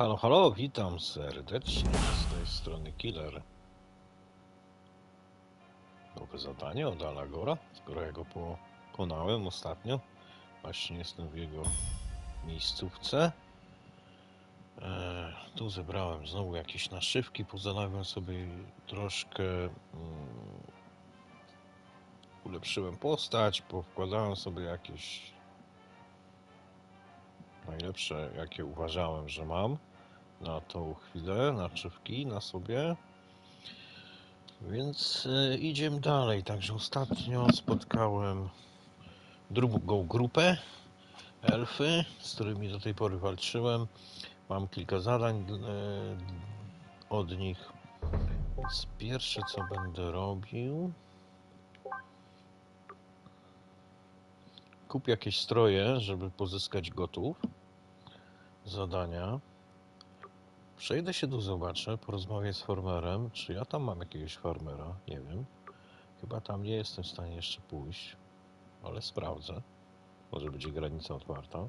Halo, halo, witam serdecznie z tej strony Killer. Nowe zadanie od Alagora, skoro ja go pokonałem ostatnio. Właśnie jestem w jego miejscówce. E, tu zebrałem znowu jakieś naszywki, pozalawiam sobie troszkę. Mm, ulepszyłem postać, powkładałem sobie jakieś najlepsze, jakie uważałem, że mam na tą chwilę, naczywki na sobie. Więc y, idziemy dalej. Także ostatnio spotkałem drugą grupę elfy, z którymi do tej pory walczyłem. Mam kilka zadań y, od nich. Więc pierwsze co będę robił. Kup jakieś stroje, żeby pozyskać gotów zadania. Przejdę się tu, zobaczę, porozmawiać z farmerem. Czy ja tam mam jakiegoś farmera? Nie wiem. Chyba tam nie jestem w stanie jeszcze pójść, ale sprawdzę. Może będzie granica otwarta.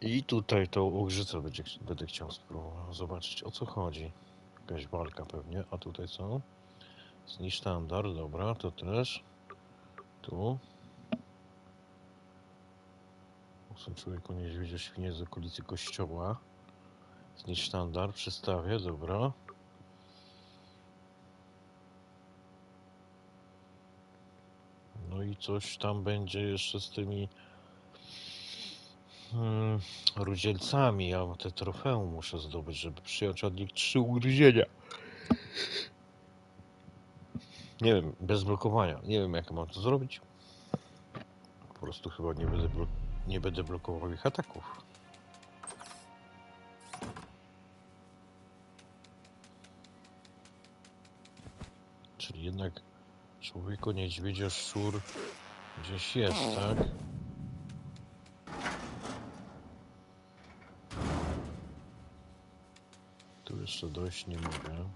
I tutaj tą ogrzycę będzie, będę chciał spróbować zobaczyć o co chodzi. Jakaś walka pewnie. A tutaj co? Zniszcz sztandar, dobra, to też. Tu. Są człowieku niedźwiedziu świnie z okolicy kościoła. Zniszcz sztandar, przestawię, dobra. No i coś tam będzie jeszcze z tymi hmm, rudzielcami. Ja te trofeum muszę zdobyć, żeby przyjąć od nich trzy ugryzienia. Nie wiem, bez blokowania. Nie wiem, jak mam to zrobić. Po prostu chyba nie będę, nie będę blokował ich ataków. Czyli jednak człowieku niedźwiedzia szczur gdzieś jest, tak? Tu jeszcze dojść nie mogę.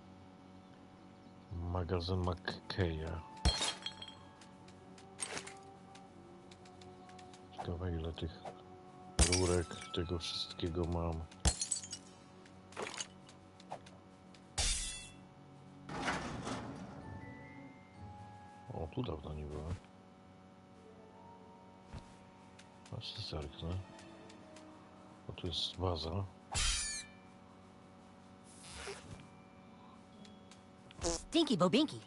Magazyn McKeya. Ciekawe ile tych rurek, tego wszystkiego mam. Tu dawno nie byłem. Się zerknę. O, tu jest baza. Stinky Bobinky.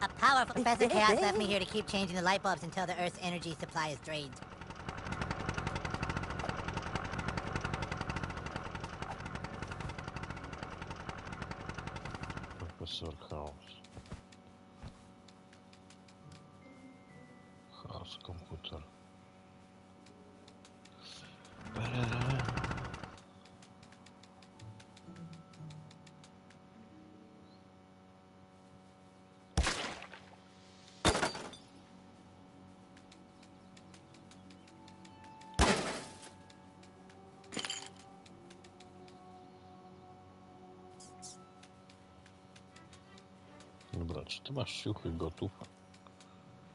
A powerful Professor Chaos left me here to keep changing the light bulbs until the Earth's energy supply is drained. professor House. House computer. Dobra, czy ty masz siuchy gotów?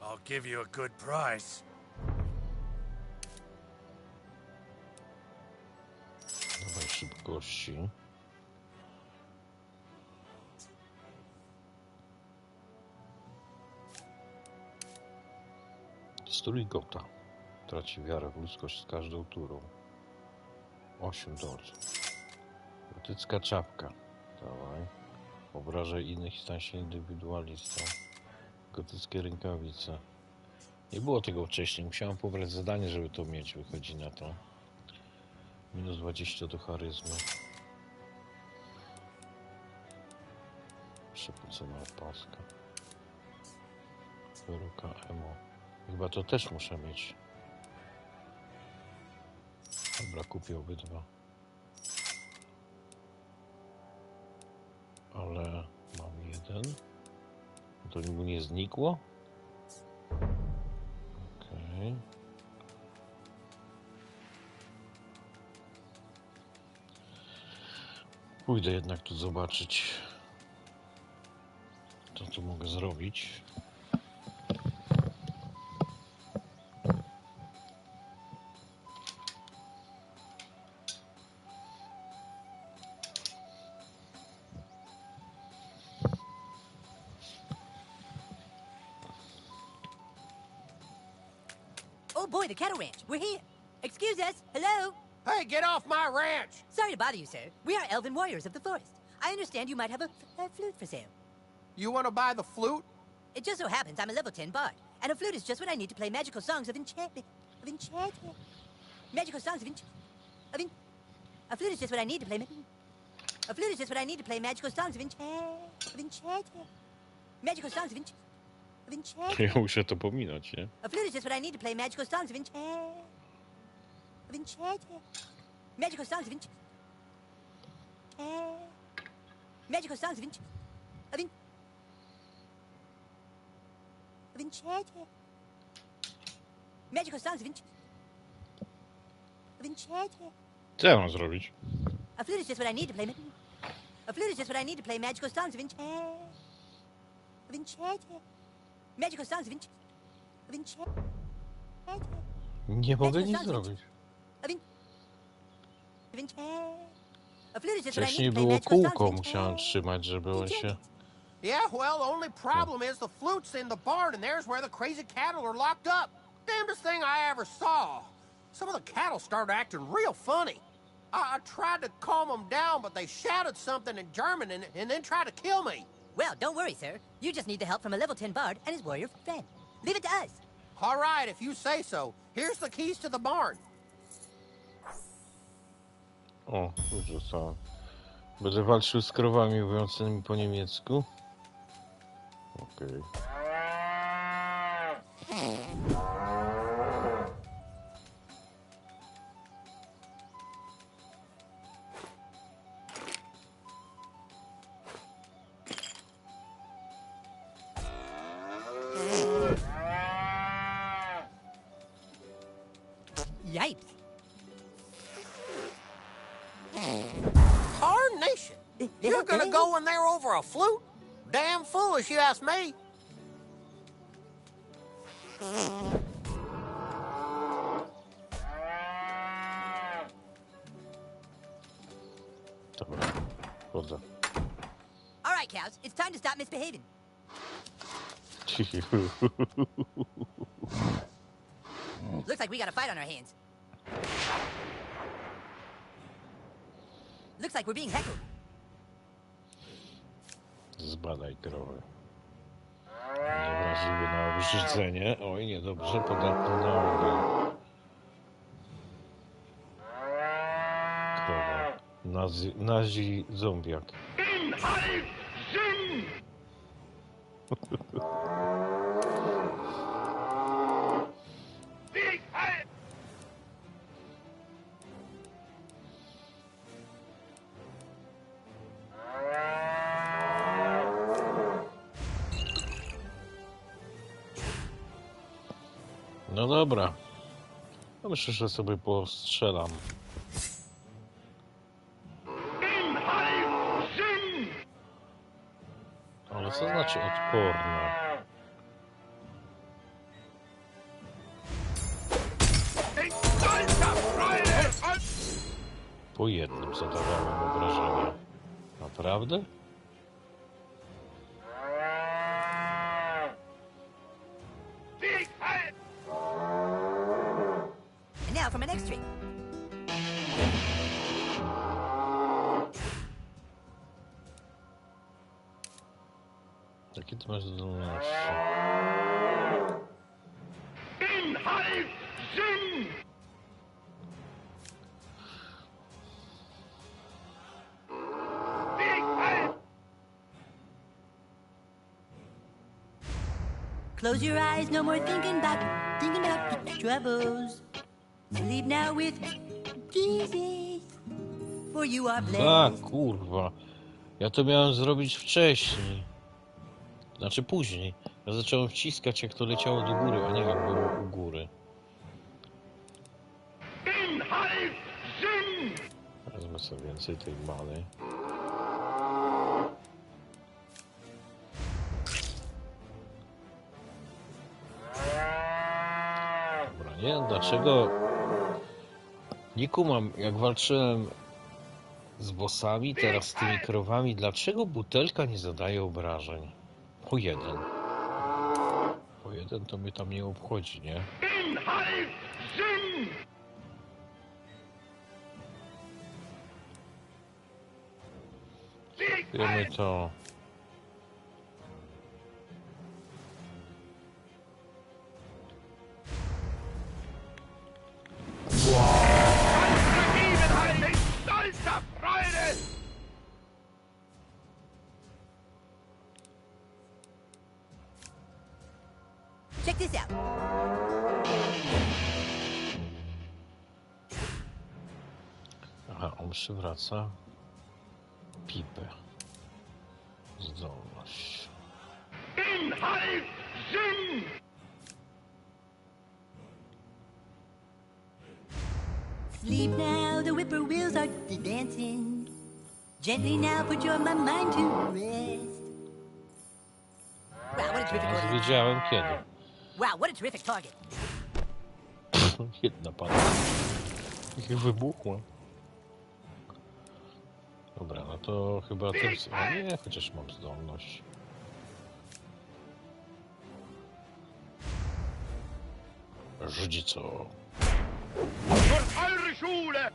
I'll give you a good price. Dawaj szybkości. Strój gota. Traci wiarę w ludzkość z każdą turą. 8 dolców. Gotycka czapka. Dawaj. Obrażaj innych i stań się indywidualistą. Gotyckie rękawice. Nie było tego wcześniej. Musiałem pobrać zadanie, żeby to mieć. Wychodzi na to. Minus 20 do charyzmy. Przepocona opaska. Peruka emo. Chyba to też muszę mieć. Dobra, kupię obydwa. Ale mam jeden. To mu nie znikło? Okej. Pójdę jednak tu zobaczyć, co tu mogę zrobić. The cattle ranch. We're here. Excuse us. Hello. Hey, get off my ranch! Sorry to bother you, sir. We are elven warriors of the forest. I understand you might have a, f- a flute for sale. You want to buy the flute? It just so happens I'm a level 10 bard, and a flute is just what I need to play magical songs of enchantment. Of enchantment. Magical songs of ench... Of en... A flute is just what I need to play... A flute is just what I need to play magical songs of enchant... Of enchantment. Magical songs of ench... Ja muszę to pominąć, nie? A flute is just what I need to play magical songs. Of enchantment. Magical songs. Magical songs en... Of enchantment. Magical songs. Co ja mam zrobić? A flute is just what I need to play... A flute is just what I need to play magical songs of enchant... Of enchantment. Magical songs of ench... Of enchantment. Nie mogę Magical nic songs zrobić. Of en... Of enchant... A flute is just Wcześniej need to play było of kółko, musiałem trzymać, żeby on się... Yeah, well, the only problem is the flute's in the barn, and there's where the crazy cattle are locked up. Damnedest thing I ever saw. Some of the cattle started acting real funny. I, I tried to calm them down, but they shouted something in German and, and then tried to kill me. Well, don't worry, sir. You just need the help from a level 10 bard and his warrior friend. Leave it to us. All right, if you say so. Here's the keys to the barn. O, wyrzucałem. Będę walczył z krowami mówiącymi po niemiecku. Okej. Yipes. You're gonna go in there over a flute? Damn foolish, you ask me. Dobra, chodzę. All right, cows. It's time to stop misbehaving. Looks like we got a fight on our hands. Looks like we're being heckled. Zbadaj krowy. Niewrażliwy na obrzydzenie. Oj, niedobrze, podatny na ogień. Krowa. Nazi, nazi zombiak. No dobra. No myślę, że sobie postrzelam. Ale co znaczy odporne? Po jednym zadawałem obrażenia. Naprawdę? Now for my next trick. Jakie ty masz zdolności? Close your eyes, no more thinking about thinking about your troubles. Sleep now with Jesus, for you are A, kurwa. Ja to miałem zrobić wcześniej. Znaczy później. Ja zacząłem wciskać jak to leciało do góry, a nie jak było u góry. Wezmę sobie więcej tej many. Dobra, nie dlaczego... Nie kumam, jak walczyłem z bossami, teraz z tymi krowami, dlaczego butelka nie zadaje obrażeń? Po jeden. Po jeden to mnie tam nie obchodzi, nie? Wiemy to. Check this out. Aha, on przywraca pipę. Zdolność. Inhalt! Sinn! Sleep now, the whippoorwills are dancing. Gently now, put your mind to rest. Wow, what a terrific Teraz order. wiedziałem kiedy. Wow, what a terrific target. Jedna pana. Ich wybuchła. Dobra, no to chyba tym... A nie, chociaż mam zdolność. Rzuci co? Durch eure Schule!